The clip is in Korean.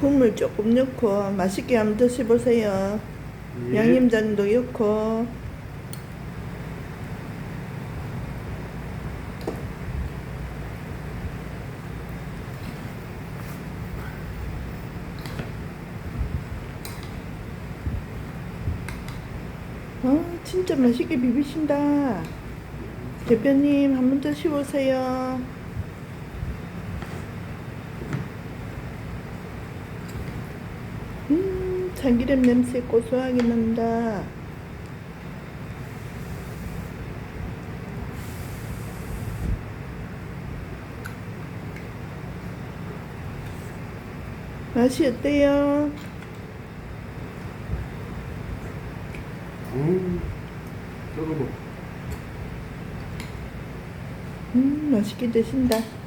국물 조금 넣고 맛있게 한번 드셔보세요. 예. 양념장도 넣고 어, 진짜 맛있게 비비신다. 대표님 한번 드셔보세요. 음, 참기름 냄새 고소하게 난다. 맛이 어때요? 음. 뜨거워. 음, 맛있게 드신다.